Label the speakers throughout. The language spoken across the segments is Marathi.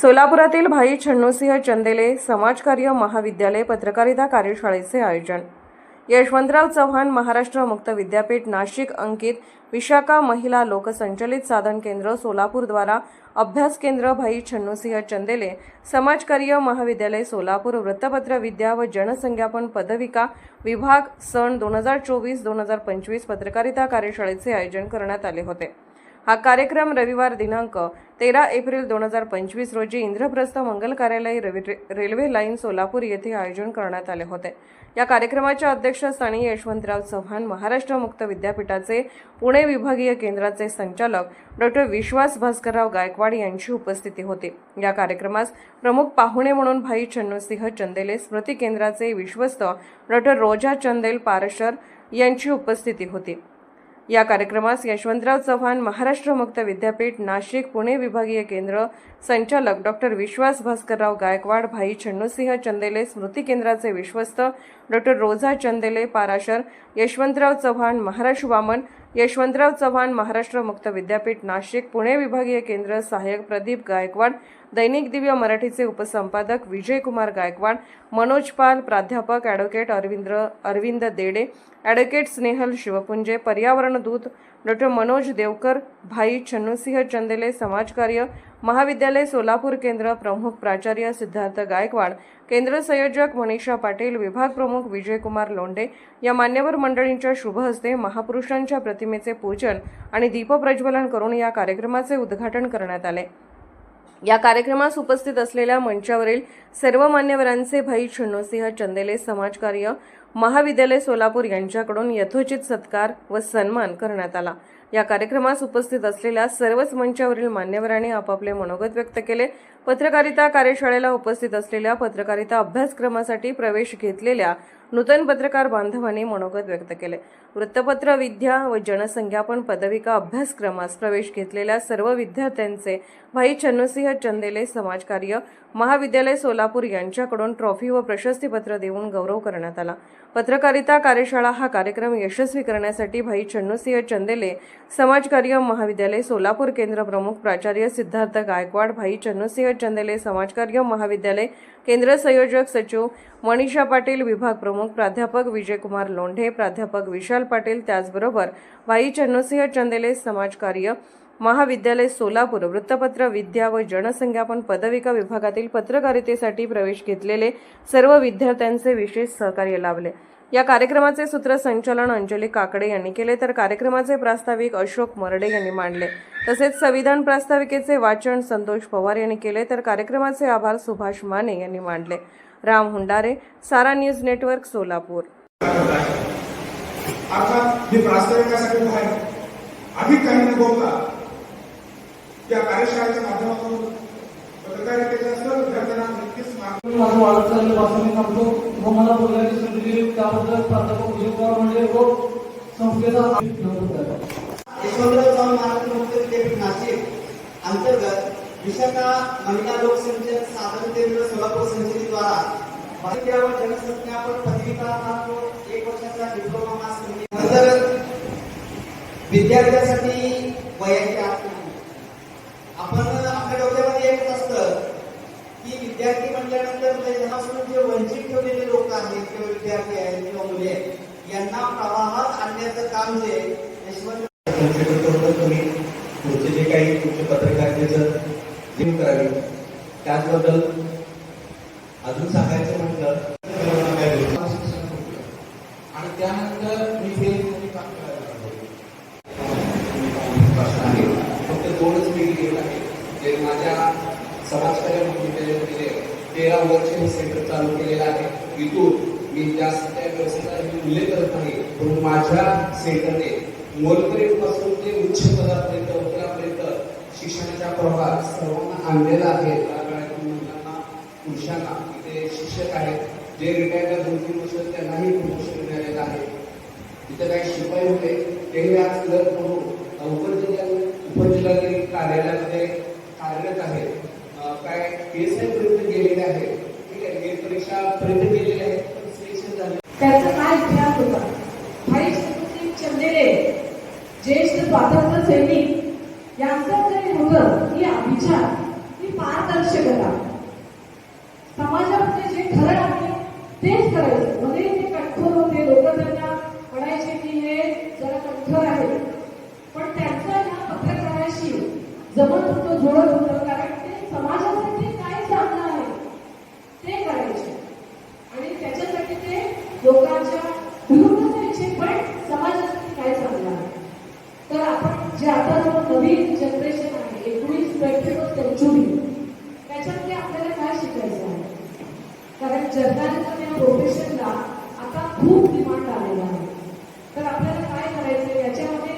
Speaker 1: सोलापुरातील भाई छन्नूसिंह चंदेले समाजकार्य महाविद्यालय पत्रकारिता कार्यशाळेचे आयोजन. यशवंतराव चव्हाण महाराष्ट्र मुक्त विद्यापीठ नाशिक अंकित विशाखा महिला लोकसंचलित साधन केंद्र सोलापूरद्वारा अभ्यास केंद्र भाई छन्नूसिंह चंदेले समाजकार्य महाविद्यालय सोलापूर वृत्तपत्र विद्या व जनसंज्ञापन पदविका विभाग सन दोन हजार चोवीस दोन हजार पंचवीस पत्रकारिता कार्यशाळेचे आयोजन करण्यात आले होते. हा कार्यक्रम रविवार दिनांक तेरा एप्रिल दोन हजार पंचवीस रोजी इंद्रप्रस्थ मंगल कार्यालय रवि- रेल्वे लाईन सोलापूर येथे आयोजन करण्यात आले होते. या कार्यक्रमाच्या अध्यक्षस्थानी यशवंतराव चव्हाण महाराष्ट्र मुक्त विद्यापीठाचे पुणे विभागीय केंद्राचे संचालक डॉक्टर विश्वास भास्करराव गायकवाड यांची उपस्थिती होती. या कार्यक्रमास प्रमुख पाहुणे म्हणून भाई चन्नसिंह चंदेले स्मृती केंद्राचे विश्वस्त डॉक्टर रोजा चंदेल पारशर यांची उपस्थिती होती. या कार्यक्रमास यशवंतराव चव्हाण महाराष्ट्र मुक्त विद्यापीठ नाशिक पुणे विभागीय केंद्र संचालक डॉक्टर विश्वास भास्करराव गायकवाड भाई छन्नूसिंह चंदेले स्मृती केंद्राचे विश्वस्त डॉक्टर रोझा चंदेले पाराशर यशवंतराव चव्हाण महाराष्ट्र वामन यशवंतराव चव्हाण महाराष्ट्र मुक्त विद्यापीठ नाशिक पुणे विभागीय केंद्र सहाय्यक प्रदीप गायकवाड दैनिक दिव्य मराठीचे उपसंपादक विजयकुमार गायकवाड मनोज पाल प्राध्यापक ॲडव्होकेट अरविंद अरविंद देडे ॲडव्होकेट स्नेहल शिवपुंजे पर्यावरण दूत डॉक्टर मनोज देवकर भाई छन्नूसिंह चंदेले समाजकार्य महाविद्यालय सोलापूर केंद्र प्रमुख प्राचार्य सिद्धार्थ गायकवाड केंद्र संयोजक मनीषा पाटील विभाग प्रमुख विजयकुमार लोंढे या मान्यवर मंडळींच्या शुभ हस्ते महापुरुषांच्या प्रतिमेचे पूजन आणि दीपप्रज्वलन करून या कार्यक्रमाचे उद्घाटन करण्यात आले. या कार्यक्रमास उपस्थित असलेल्या मंचावरील सर्व मान्यवरांचे भाई छन्नूसिंह चंदेले समाजकार्य महाविद्यालय सोलापूर यांच्याकडून यथोचित सत्कार व सन्मान करण्यात आला. या कार्यक्रमास उपस्थित असलेल्या सर्वच मंचावरील मान्यवरांनी आपापले मनोगत व्यक्त केले. पत्रकारिता कार्यशाळेला उपस्थित असलेल्या पत्रकारिता अभ्यासक्रमासाठी प्रवेश घेतलेल्या नूतन पत्रकार बांधवांनी मनोगत व्यक्त केले. वृत्तपत्र विद्या व जनसंज्ञापन पदविका अभ्यासक्रमास प्रवेश घेतलेल्या सर्व विद्यार्थ्यांचे भाई छन्नूसिंह चंदेले समाजकार्य महाविद्यालय सोलापूर यांच्याकडून ट्रॉफी व प्रशस्तीपत्र देऊन गौरव करण्यात आला. पत्रकारिता कार्यशाळा हा कार्यक्रम यशस्वी करण्यासाठी भाई चन्नुसिंह चंदेले समाजकार्य महाविद्यालय सोलापूर केंद्र प्रमुख प्राचार्य सिद्धार्थ गायकवाड भाई छन्नूसिंह चंदेले समाजकार्य महाविद्यालय केंद्र संयोजक सचिव मनीषा पाटील विभाग प्रमुख प्राध्यापक विजयकुमार लोंढे प्राध्यापक विशाल पाटील त्याचबरोबर भाई छन्नूसिंह चंदेले समाजकार्य महाविद्यालय सोलापूर वृत्तपत्र विद्या व जनसंज्ञापन पदविका विभागातील पत्रकारितेसाठी प्रवेश घेतलेले सर्व विद्यार्थ्यांचे विशेष सहकार्य लाभले. या कार्यक्रमाचे सूत्रसंचालन अंजली काकडे यांनी केले. तर कार्यक्रमाचे प्रास्ताविक अशोक मरडे यांनी मांडले. तसेच संविधान प्रास्ताविकेचे वाचन संतोष पवार यांनी केले. तर कार्यक्रमाचे आभार सुभाष माने यांनी मांडले. Ram Hundare Sara news network Solapur.
Speaker 2: कार्यशाळेच्या माध्यमातून
Speaker 3: व मला बोलण्याची संधी दिली त्याबद्दल प्राध्यापक विजयकुमार म्हणजे व हो, संस्थेचा
Speaker 4: यशवंतराव चव्हाण महाराष्ट्र मुक्त विद्यापीठ नाशिक अंतर्गत विशाखा महिला लोकसंचय साधन केंद्र सोलापूर समितीद्वारा भारतीय जनसंज्ञापन पदविका प्राप्त एक वर्षाचा डिप्लोमा मास नंतर विद्यार्थ्यासाठी वयाची आपण आपल्या डोक्यामध्ये एकच असतं की विद्यार्थी म्हटल्यानंतर त्याच्यापासून जे वंचित ठेवलेले लोक आहेत किंवा विद्यार्थी आहेत किंवा मुले आहेत यांना प्रवाहात आणण्याचं काम जे यशवंत
Speaker 5: तुम्ही पुढचे जे काही तुमचे पत्रकारितेचं जिम करावी. त्याचबद्दल अजून सांगायचं म्हटलं?
Speaker 3: आणि त्यानंतर मी
Speaker 5: फक्त दोनच मी आहे. जे माझ्या समाजकार्य केले म्हणजे तेरा वर्ष हे सेंटर चालू केलेलं आहे. इथून मी जास्त त्या व्यवस्थेचा उल्लेख करत नाही पण माझ्या सेंटरने मोलकरीपासून ते उच्च पदापर्यंत उत्तरापर्यंत शिक्षणाच्या प्रवाहात सर्वांना आणलेला आहे. मुलांना पुरुषांना इथे शिक्षक आहेत जे रिटायर्ड दोन तीन वर्ष त्यांनाही प्रमोशन मिळालेलं आहे. तिथे काही शिपाई होते तेही आज क्लर्क म्हणून लवकर आहेत पण सिलेक्शन झाले.
Speaker 6: त्याचा काय इतिहास होता? भाई चंदेले ज्येष्ठ स्वातंत्र्य सैनिक यांचं जे होतं अभिचार पारदर्शकता समाजामध्ये जे खरं आहे तेच करायचं भले ते कठोर होते लोक त्यांना म्हणायचे की हे जरा कठोर आहे. पण त्यांचं या पत्रकाराशी जमत होतं जोडत होतं कारण ते समाजासाठी काय चांगलं आहे ते करायचे आणि त्याच्यासाठी ते लोकांच्या विरुद्ध जायचे पण समाजासाठी काय चांगलं आहे तर आपण जे आता जो नवीन जनरेशन आहे एकोणीस ट्वेंटी सेंचुरी त्याच्यामध्ये आपल्याला काय शिकायचं आहे कारण जर्नलिझम या प्रोफेशनला आता खूप डिमांड आलेला आहे. तर आपल्याला काय करायचं याच्यामध्ये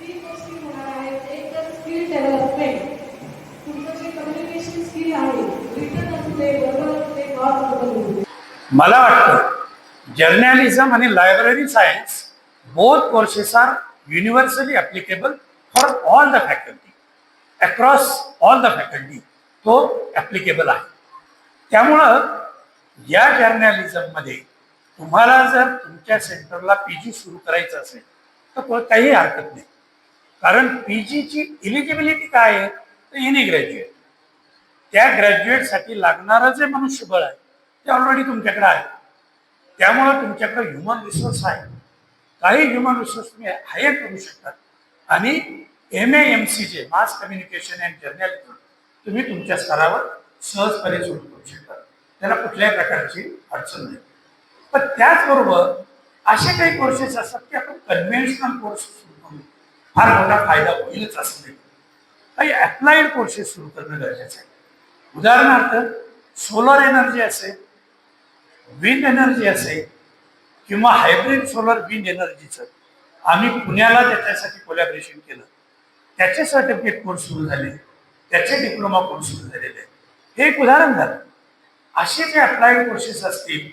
Speaker 6: तीन गोष्टी होणार आहेत. एक तर स्किल डेव्हलपमेंट तुमचं जे कम्युनिकेशन स्किल आहे रिटर्न असू दे बरोबर असू दे नॉट वर्बल
Speaker 7: मला वाटतं जर्नॅलिझम आणि library science both courses are universally applicable for all the faculty across all the faculty तो ॲप्लिकेबल आहे. त्यामुळं या जर्नलिझममध्ये तुम्हाला जर तुमच्या सेंटरला पी जी सुरू करायचं असेल तर काही हरकत नाही. कारण पी जीची इलिजिबिलिटी काय आहे? तर इनी ग्रॅज्युएट त्या ग्रॅज्युएटसाठी लागणारं जे मनुष्यबळ आहे ते ऑलरेडी तुमच्याकडे आहे. त्यामुळं तुमच्याकडे ह्युमन रिसोर्स आहे. काही ह्युमन रिसोर्स तुम्ही हायर करू शकतात. आणि एम ए एम सी जे मास कम्युनिकेशन अँड जर्नलिझम तुम्ही तुमच्या स्तरावर सहजपणे सुरू करू शकता. त्याला कुठल्याही प्रकारची अडचण नाही. पण त्याचबरोबर असे काही कोर्सेस असतात की आपण कन्व्हेन्शनल कोर्स सुरू करून फार मोठा फायदा होईलच असं नाही. काही अप्लाइड कोर्सेस सुरू करणं गरजेचं आहे. उदाहरणार्थ सोलर एनर्जी असेल विंड एनर्जी असेल किंवा हायब्रिड सोलर विंड एनर्जीचं आम्ही पुण्याला त्याच्यासाठी कोलॅबरेशन केलं. त्याचे सर्टिफिकेट कोर्स सुरू झाले. त्याचे डिप्लोमा कोर्स सुरू झालेले. आहेत हे एक उदाहरण झालं. असे जे अप्लाइड कोर्सेस असतील